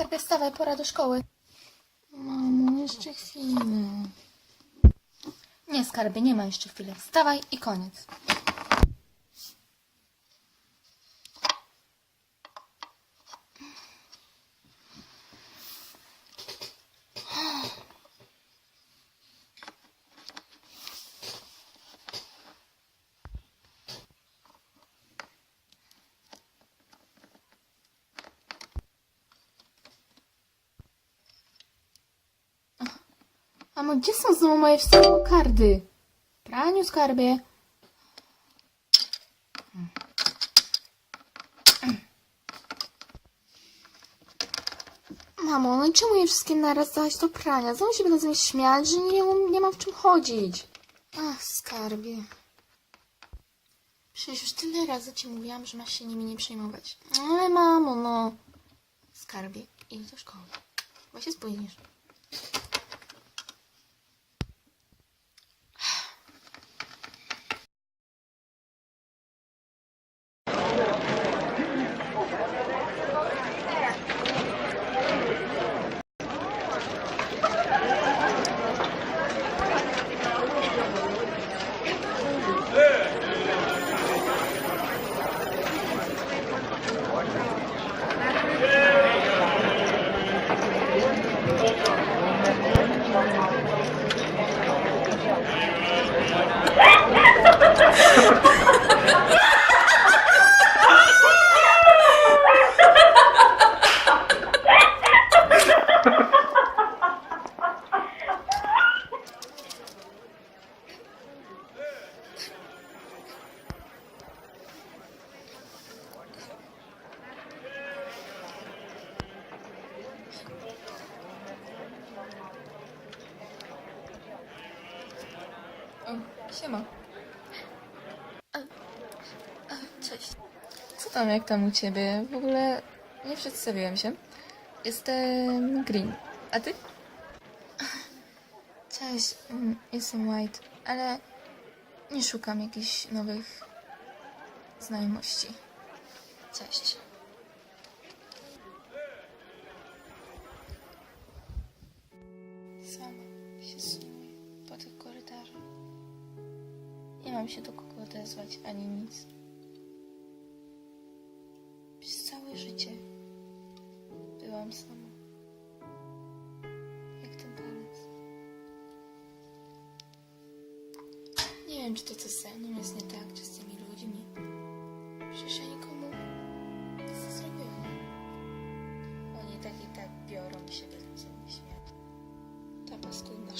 Skarbie, wstawaj, pora do szkoły. Mamo, jeszcze chwilę. Nie, skarbie, nie ma jeszcze chwili. Wstawaj i koniec. Mamo, gdzie są znowu moje wszystkie kardy? Praniu, skarbie. Mamo, no i czemu je wszystkie naraz dałaś do prania? Znowu się będę z mnie śmiać, że nie, nie mam w czym chodzić. Ach, skarbie. Przecież już tyle razy ci mówiłam, że masz się nimi nie przejmować. Ale mamo, no. Skarbie, idź do szkoły. Bo się spóźnisz. O, siema. Cześć. Co tam, jak tam u ciebie? W ogóle nie przedstawiłem się. Jestem Green. A ty? Cześć, mm, jestem White, ale nie szukam jakichś nowych znajomości. Cześć. Sama się sunuję po tych korytarzach. Nie mam się do kogo odezwać ani nic. Przez całe życie byłam sama.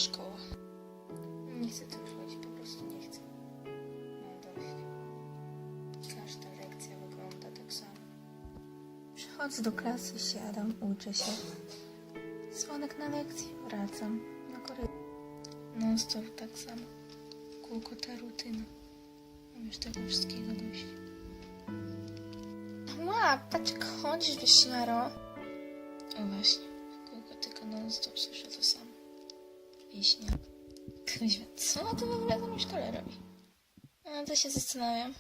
Szkoła. Nie chcę tu chodzić, po prostu nie chcę. Mam dość. Każda lekcja wygląda tak samo. Przychodzę do klasy, siadam, uczę się. Dzwonek na lekcję, wracam na korytarz. Non stop tak samo. Kółko ta rutyna. Mam już tego wszystkiego dość. Ła, patrz jak chodzisz, wieśniaro. O właśnie, kółko tylko non stop słyszę to. Wieśnia. Kuźwa, co ona tu w ogóle tam szkole robi? No, to się zastanawiam.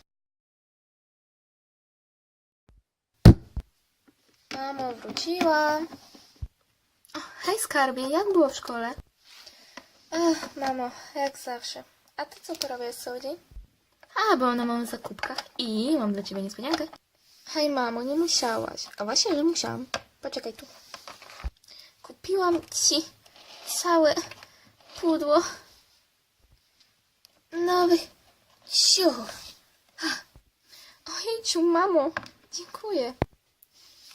Mamo, wróciłam. O, hej skarbie, jak było w szkole? Ach, mamo, jak zawsze. A ty co porobisz cały dzień? A, byłam na małych zakupkach i mam dla ciebie niespodziankę. Hej mamo, nie musiałaś. A właśnie, że musiałam. Poczekaj tu. Kupiłam ci całe pudło nowych ciuchów. Ojejciu, mamo, dziękuję.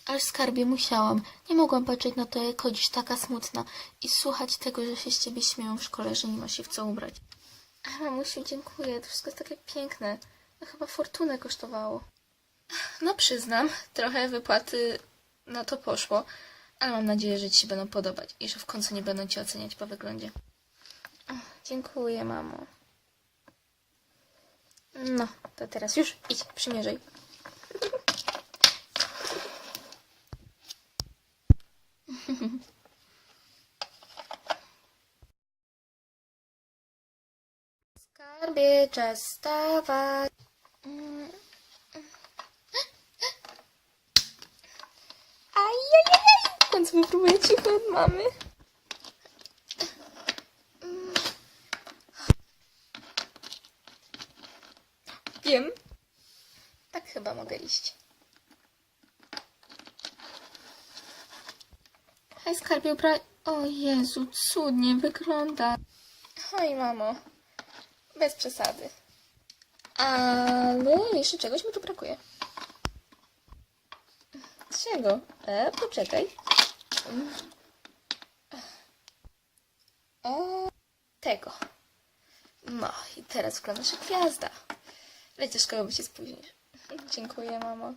Aż skarbie musiałam. Nie mogłam patrzeć na to, jak chodzisz taka smutna i słuchać tego, że się z ciebie śmieją w szkole, że nie ma się w co ubrać. A mamusiu, dziękuję. To wszystko jest takie piękne. To chyba fortunę kosztowało. No przyznam, trochę wypłaty na to poszło, ale mam nadzieję, że ci się będą podobać i że w końcu nie będą cię oceniać po wyglądzie. Dziękuję, mamo. No, to teraz już idź, przymierzaj. Skarbie, czas wstawać. Mm. Ajajaj, w końcu końcu wypróbuję cicho od mamy. Wiem. Tak chyba mogę iść. Hej, skarbie, ubra... O Jezu, cudnie wygląda. Oj, mamo. Bez przesady. Ale jeszcze czegoś mi tu brakuje. Czego? E, poczekaj. O, tego. No i teraz wyglądasz jak gwiazda. Leć do szkoły, bo się spóźnisz. Dziękuję, mamo.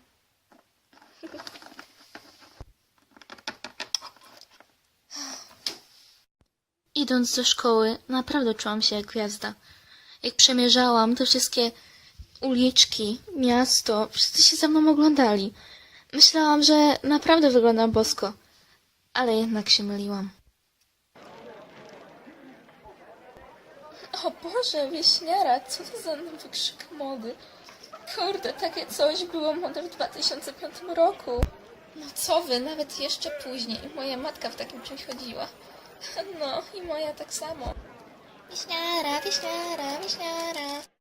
Idąc do szkoły, naprawdę czułam się jak gwiazda. Jak przemierzałam te wszystkie uliczki, miasto, wszyscy się za mną oglądali. Myślałam, że naprawdę wyglądam bosko, ale jednak się myliłam. O Boże, wieśniara, co to za nowy krzyk mody? Kurde, takie coś było model w 2005 roku. No co wy, nawet jeszcze później. Moja matka w takim czymś chodziła. No i moja tak samo. Wieśniara, wieśniara, wieśniara.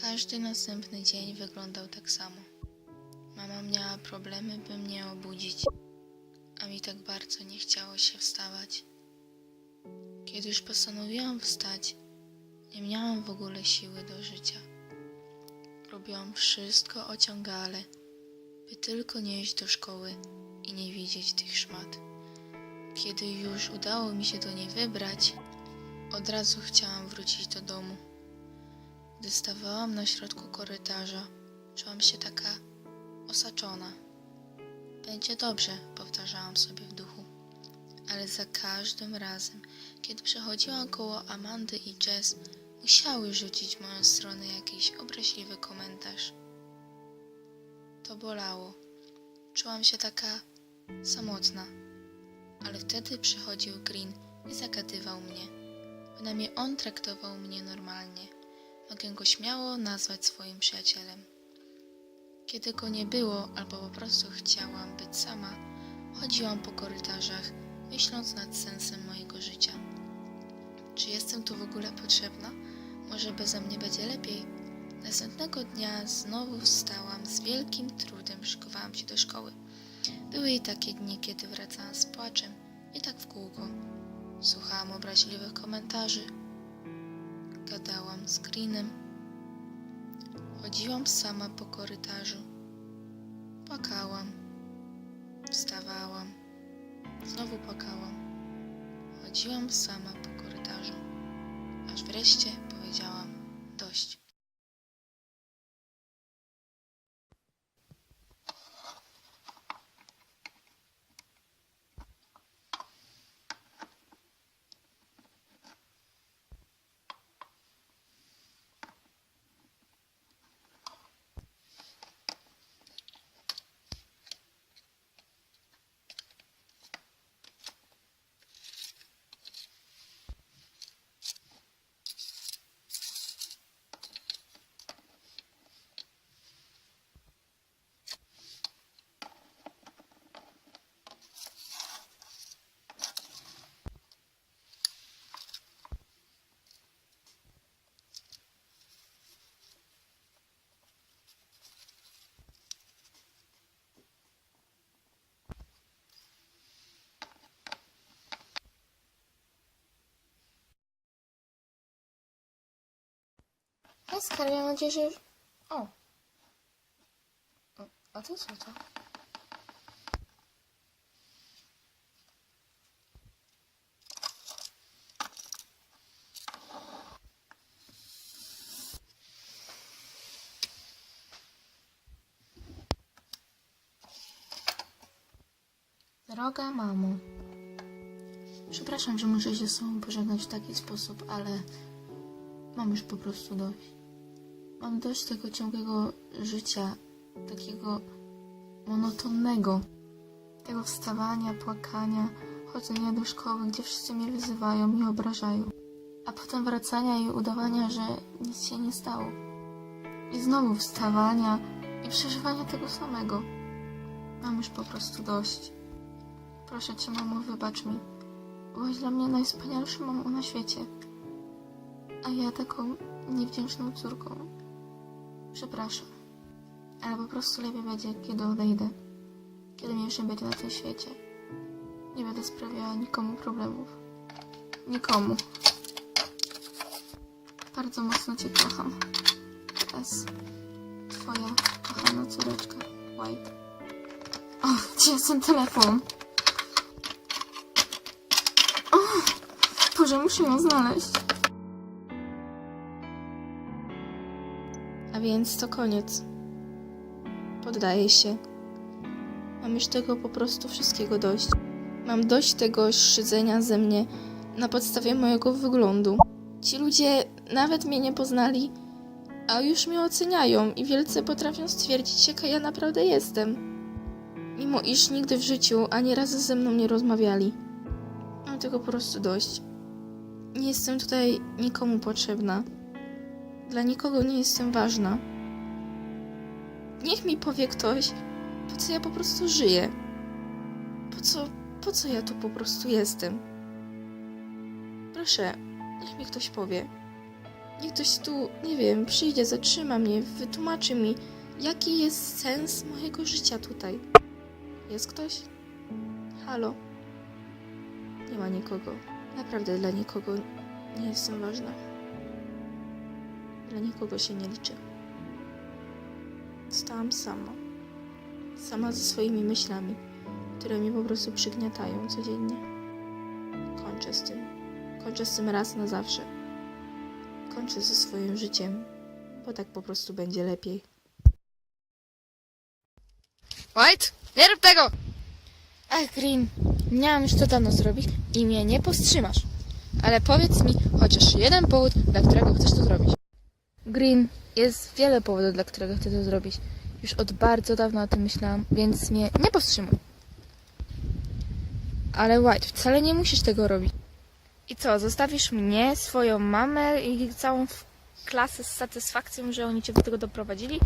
Każdy następny dzień wyglądał tak samo. Mama miała problemy, by mnie obudzić, a mi tak bardzo nie chciało się wstawać. Kiedy już postanowiłam wstać, nie miałam w ogóle siły do życia. Robiłam wszystko ociągale, by tylko nie iść do szkoły i nie widzieć tych szmat. Kiedy już udało mi się do niej wybrać, od razu chciałam wrócić do domu. Gdy stawałam na środku korytarza, czułam się taka osaczona. Będzie dobrze, powtarzałam sobie w duchu. Ale za każdym razem, kiedy przechodziłam koło Amandy i Jess, musiały rzucić w moją stronę jakiś obraźliwy komentarz. To bolało. Czułam się taka samotna. Ale wtedy przychodził Green i zagadywał mnie. Bynajmniej on traktował mnie normalnie mogę go śmiało nazwać swoim przyjacielem. Kiedy go nie było, albo po prostu chciałam być sama, chodziłam po korytarzach, myśląc nad sensem mojego życia. Czy jestem tu w ogóle potrzebna? Może beze mnie będzie lepiej? Następnego dnia znowu wstałam z wielkim trudem, szykowałam się do szkoły. Były i takie dni, kiedy wracałam z płaczem i tak w kółko. Słuchałam obraźliwych komentarzy, gadałam z Greenem. Chodziłam sama po korytarzu. Płakałam. Wstawałam. Znowu płakałam. Chodziłam sama po korytarzu. Aż wreszcie powiedziałam dość. Oskar, mam nadzieję. O. A to co to? Droga mamo, przepraszam, że muszę się z tobą pożegnać w taki sposób, ale Mam już po prostu dość. Mam dość tego ciągłego życia, takiego monotonnego. Tego wstawania, płakania, chodzenia do szkoły, gdzie wszyscy mnie wyzywają i obrażają. A potem wracania i udawania, że nic się nie stało. I znowu wstawania i przeżywania tego samego. Mam już po prostu dość. Proszę cię, mamo, wybacz mi. Byłaś dla mnie najwspanialszą mamą na świecie. A ja taką niewdzięczną córką. Przepraszam. Ale po prostu lepiej będzie, kiedy odejdę. Kiedy mnie już nie będzie na tym świecie. Nie będę sprawiała nikomu problemów. Nikomu. Bardzo mocno cię kocham. S. Twoja kochana córeczka. White. O, gdzie jest ten telefon? O, Boże, muszę ją znaleźć. Więc to koniec. Poddaję się. Mam już tego po prostu wszystkiego dość. Mam dość tego szydzenia ze mnie na podstawie mojego wyglądu. Ci ludzie nawet mnie nie poznali, a już mnie oceniają i wielce potrafią stwierdzić, jaka ja naprawdę jestem. Mimo iż nigdy w życiu ani razu ze mną nie rozmawiali. Mam tego po prostu dość. Nie jestem tutaj nikomu potrzebna. Dla nikogo nie jestem ważna. Niech mi powie ktoś, po co ja po prostu żyję. Po co, po co ja tu po prostu jestem. Proszę, niech mi ktoś powie. Niech ktoś tu, nie wiem, przyjdzie, zatrzyma mnie, wytłumaczy mi, jaki jest sens mojego życia tutaj. Jest ktoś? Halo? Nie ma nikogo. Naprawdę dla nikogo nie jestem ważna. Dla nikogo się nie liczę. Stałam sama. Sama ze swoimi myślami, które mnie po prostu przygniatają codziennie. Kończę z tym. Kończę z tym raz na zawsze. Kończę ze swoim życiem, bo tak po prostu będzie lepiej. White, nie rób tego! Ach, Green, miałam już to dawno zrobić i mnie nie powstrzymasz. Ale powiedz mi chociaż jeden powód, dla którego chcesz to zrobić. Green, jest wiele powodów, dla którego chcę to zrobić. Już od bardzo dawna o tym myślałam, więc mnie nie powstrzymuj. Ale White, wcale nie musisz tego robić. I co, zostawisz mnie, swoją mamę i całą klasę z satysfakcją, że oni cię do tego doprowadzili?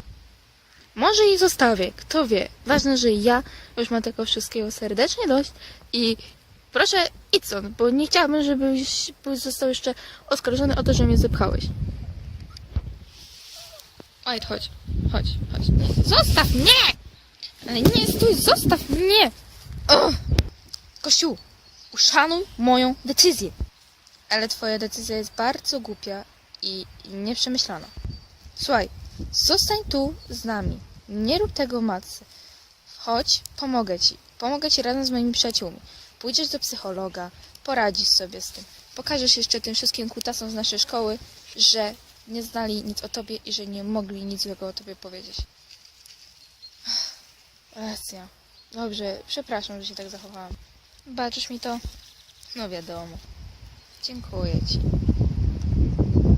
Może i zostawię, kto wie. Ważne, że ja już mam tego wszystkiego serdecznie dość i proszę idź stąd, bo nie chciałabym, żebyś byś został jeszcze oskarżony o to, że mnie zepchałeś. White, chodź, chodź, chodź. Zostaw mnie! Ale nie, stój, zostaw mnie! Ugh. Kościół, uszanuj moją decyzję. Ale twoja decyzja jest bardzo głupia i nieprzemyślana. Słuchaj, zostań tu z nami. Nie rób tego matce. Chodź, pomogę ci. Pomogę ci razem z moimi przyjaciółmi. Pójdziesz do psychologa, poradzisz sobie z tym. Pokażesz jeszcze tym wszystkim kutasom z naszej szkoły, że nie znali nic o tobie i że nie mogli nic złego o tobie powiedzieć. Racja. Dobrze, przepraszam, że się tak zachowałam. Baczysz mi to? No wiadomo. Dziękuję ci.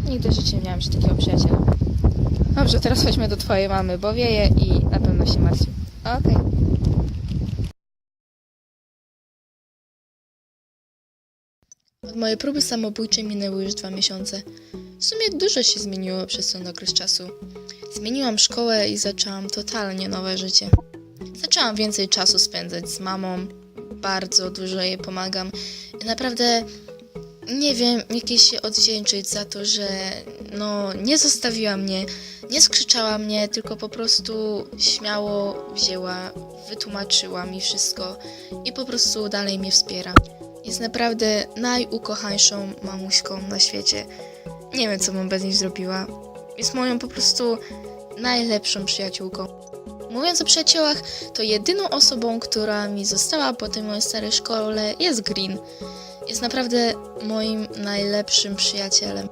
Nigdy w życiu nie miałam się takiego przyjaciela. Dobrze, teraz chodźmy do twojej mamy, bo wieje i na pewno się martwi. Okej. Od mojej próby samobójczej minęły już dwa miesiące. W sumie dużo się zmieniło przez ten okres czasu. Zmieniłam szkołę i zaczęłam totalnie nowe życie. Zaczęłam więcej czasu spędzać z mamą, bardzo dużo jej pomagam. Naprawdę nie wiem, jak jej się odwdzięczyć za to, że no, nie zostawiła mnie, nie skrzyczała mnie, tylko po prostu śmiało wzięła, wytłumaczyła mi wszystko i po prostu dalej mnie wspiera. Jest naprawdę najukochańszą mamuśką na świecie. Nie wiem, co bym bez niej zrobiła. Jest moją po prostu najlepszą przyjaciółką. Mówiąc o przyjaciołach, to jedyną osobą, która mi została po tej mojej starej szkole jest Green. Jest naprawdę moim najlepszym przyjacielem.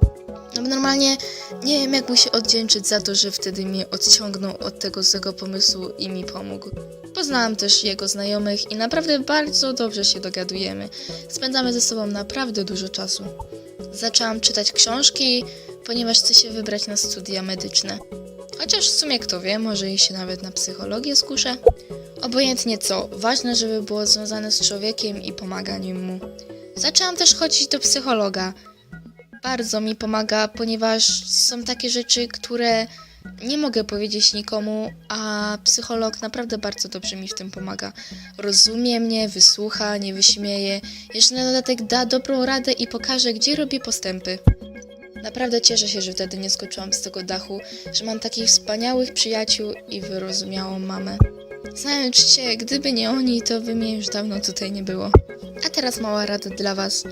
No bo normalnie nie wiem, jak mu się oddzięczyć za to, że wtedy mnie odciągnął od tego złego pomysłu i mi pomógł. Poznałam też jego znajomych i naprawdę bardzo dobrze się dogadujemy. Spędzamy ze sobą naprawdę dużo czasu. Zaczęłam czytać książki, ponieważ chcę się wybrać na studia medyczne. Chociaż w sumie kto wie, może i się nawet na psychologię skuszę. Obojętnie co, ważne, żeby było związane z człowiekiem i pomaganiem mu. Zaczęłam też chodzić do psychologa. Bardzo mi pomaga, ponieważ są takie rzeczy, które nie mogę powiedzieć nikomu, a psycholog naprawdę bardzo dobrze mi w tym pomaga. Rozumie mnie, wysłucha, nie wyśmieje, jeszcze na dodatek da dobrą radę i pokaże, gdzie robię postępy. Naprawdę cieszę się, że wtedy nie skoczyłam z tego dachu, że mam takich wspaniałych przyjaciół i wyrozumiałą mamę. Znając cię, gdyby nie oni, to by mnie już dawno tutaj nie było. A teraz mała rada dla was.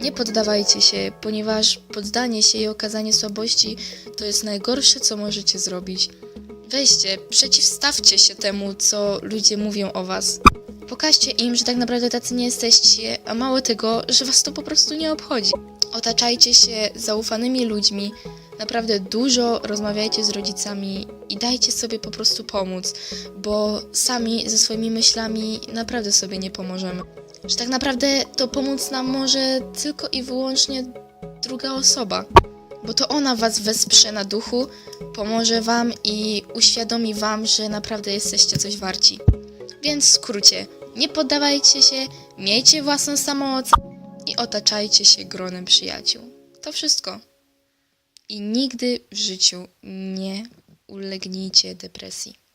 Nie poddawajcie się, ponieważ poddanie się i okazanie słabości to jest najgorsze, co możecie zrobić. Weźcie, przeciwstawcie się temu, co ludzie mówią o was. Pokażcie im, że tak naprawdę tacy nie jesteście, a mało tego, że was to po prostu nie obchodzi. Otaczajcie się zaufanymi ludźmi, naprawdę dużo rozmawiajcie z rodzicami i dajcie sobie po prostu pomóc, bo sami ze swoimi myślami naprawdę sobie nie pomożemy. Że tak naprawdę to pomóc nam może tylko i wyłącznie druga osoba, bo to ona was wesprze na duchu, pomoże wam i uświadomi wam, że naprawdę jesteście coś warci. Więc w skrócie, nie poddawajcie się, miejcie własną samoocenę i otaczajcie się gronem przyjaciół. To wszystko. I nigdy w życiu nie ulegnijcie depresji.